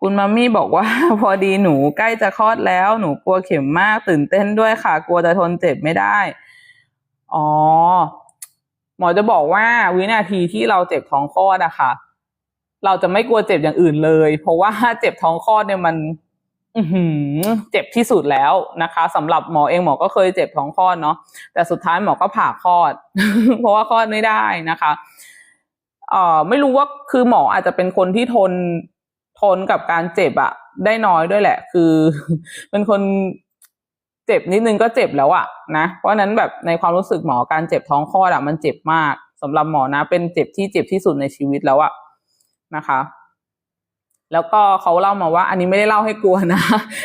คุณมัมมี่บอกว่า พอดีหนูใกล้จะคลอดแล้วหนูกลัวเข็มมากตื่นเต้นด้วยค่ะ กลัวจะทนเจ็บไม่ได้ อ๋อ หมอจะบอกว่าวินาทีที่เราเจ็บท้องคลอดอะค่ะ เราจะไม่กลัวเจ็บอย่างอื่นเลย เพราะว่าเจ็บท้องคลอดเนี่ยมันอืเจ็บที่สุดแล้วนะคะสำหรับหมอเองหมอก็เคยเจ็บท้องคลอดเนาะแต่สุดท้ายหมอก็ผ่าคลอด เพราะว่าคลอดไม่ได้นะคะเอ่อไม่รู้ว่าคือหมออาจจะเป็นคนที่ทน ทนกับการเจ็บอะได้น้อยด้วยแหละ คือ เป็นคนเจ็บนิดนึงก็เจ็บแล้วอะนะ เพราะนั้นแบบในความรู้สึกหมอการเจ็บท้องคลอดอะมันเจ็บมากสำหรับหมอนะ เป็นเจ็บที่เจ็บที่สุดในชีวิตแล้วอะนะคะ แล้วก็เขาเล่ามาว่า อันนี้ไม่ได้เล่าให้กลัวนะ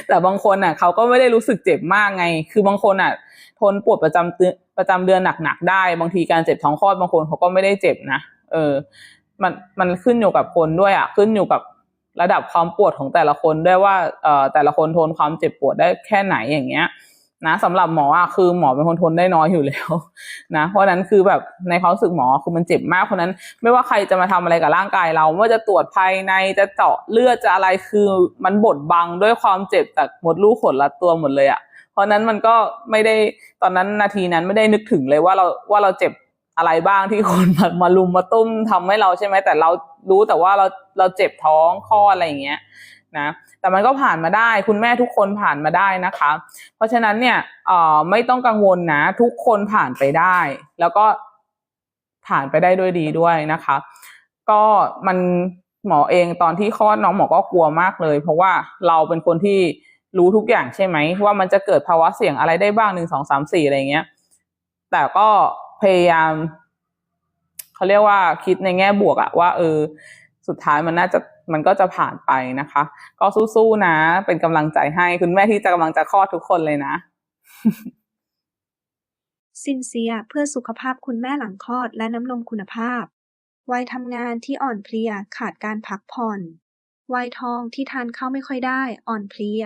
แต่บางคนอะเขาก็ไม่ได้รู้สึกเจ็บมากไง คือบางคนอะ ทนปวดประจำเดือนประจำเดือนหนักๆได้ บางทีการเจ็บท้องคลอดบางคนเขาก็ไม่ได้เจ็บนะ เออ มันมันขึ้นอยู่กับคนด้วยอะ ขึ้นอยู่กับ ระดับความปวดของแต่ละคนด้วยว่าเอ่อแต่ละคนทนความเจ็บปวดได้แค่ไหนอย่างเงี้ยนะสำหรับหมออะคือหมอเป็นคนทนได้น้อยอยู่แล้วนะเพราะนั้นคือแบบในความรู้สึกหมอคือมันเจ็บมากเพราะนั้น ไม่ว่าใครจะมาทำอะไรกับร่างกายเราไม่ว่าจะตรวจภายในจะเจาะเลือดจะอะไรคือมันบดบังด้วยความเจ็บจากมดลูกขนรัดตัวหมดเลยอะ่ะเพราะนั้นมันก็ไม่ได้ตอนนั้นนาทีนั้นไม่ได้นึกถึงเลยว่าเราว่าเราเจ็บ อะไรบ้างที่คนมามาลุมมาตุ้มทำให้เราใช่ไหมแต่เรารู้แต่ว่าเราเราเจ็บท้องข้ออะไรอย่างเงี้ยนะแต่มันก็ผ่านมาได้ คุณแม่ทุกคนผ่านมาได้นะคะ เพราะฉะนั้นเนี่ยเอ่อไม่ต้องกังวลนะ ทุกคนผ่านไปได้ แล้วก็ผ่านไปได้ด้วยดีด้วยนะคะ ก็มันหมอเองตอนที่คลอดน้องหมอก็กลัวมากเลย เพราะว่าเราเป็นคนที่รู้ทุกอย่างใช่ไหมว่ามันจะเกิดภาวะเสี่ยงอะไรได้บ้างหนึ่งสองสามสี่อะไรเงี้ย แต่ก็ พยายามเขาเรียกว่าคิดในแง่บวกอะว่า เออ สุดท้ายมันน่าจะมันก็จะผ่านไปนะคะ ก็สู้ๆนะ เป็นกำลังใจให้คุณแม่ที่จะกำลังจะคลอดทุกคนเลยนะซินเซียเพื่อสุขภาพคุณแม่หลังคลอดและน้ำนมคุณภาพ วัยทำงานที่อ่อนเพลียขาดการพักผ่อน วัยทองที่ทานข้าวไม่ค่อยได้อ่อนเพลีย